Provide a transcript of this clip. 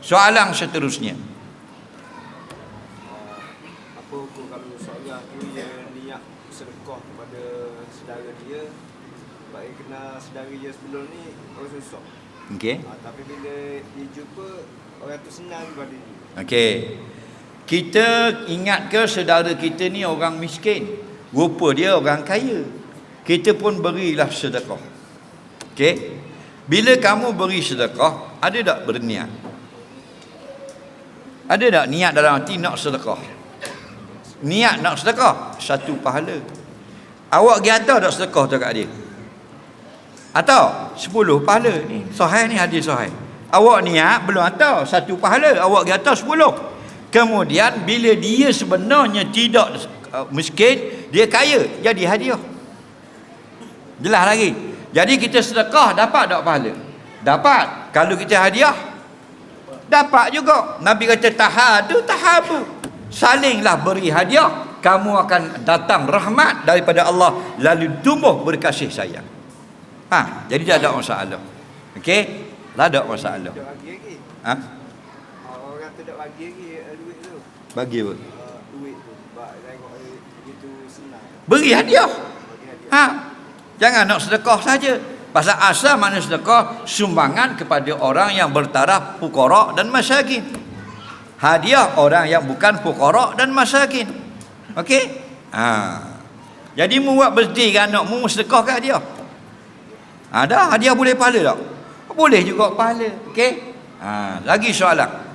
Soalan seterusnya. apa hukum kalau seorang tu dia niat sedekah kepada saudara dia sebab dia kenal saudara dia sebelum ni orang susah Okey. ha, tapi bila dia jumpa orang tu senang kepada dia Okey. Kita ingat ke saudara kita ni orang miskin. Rupa dia orang kaya. Kita pun berilah sedekah. Okey. Bila kamu beri sedekah, ada tak berniat? Ada tak niat dalam hati nak sedekah? Niat nak sedekah, satu pahala. Awak pergi hantar tak sedekah tu kat dia? Atau 10 pahala ni. Sahih ni hadis sahih. Awak niat belum hantar satu pahala, awak pergi hantar 10. Kemudian bila dia sebenarnya tidak uh, miskin, dia kaya, jadi hadiah. Jelas lagi. Jadi kita sedekah dapat tak pahala? Dapat. Kalau kita hadiah dapat juga. Nabi kata tahadu tahabu. Salinglah beri hadiah, kamu akan datang rahmat daripada Allah lalu tumbuh berkasih sayang. Ha, jadi tak ada masalah. Okey? Tak ada masalah. Ha? orang tu tak bagi lagi eh, duit tu Bagi apa? duit tu sebab tengok dia begitu senang Beri hadiah Ha. Jangan nak sedekah saja. Pasal asal mana sedekah sumbangan kepada orang yang bertaraf fuqara dan masakin. Hadiah orang yang bukan fuqara dan masakin. Okey? Ha. Jadi mu buat berhenti kan nak mu sedekah ke hadiah? Ada hadiah boleh pahala tak? Boleh juga pahala. Okey? Ha, lagi soalan.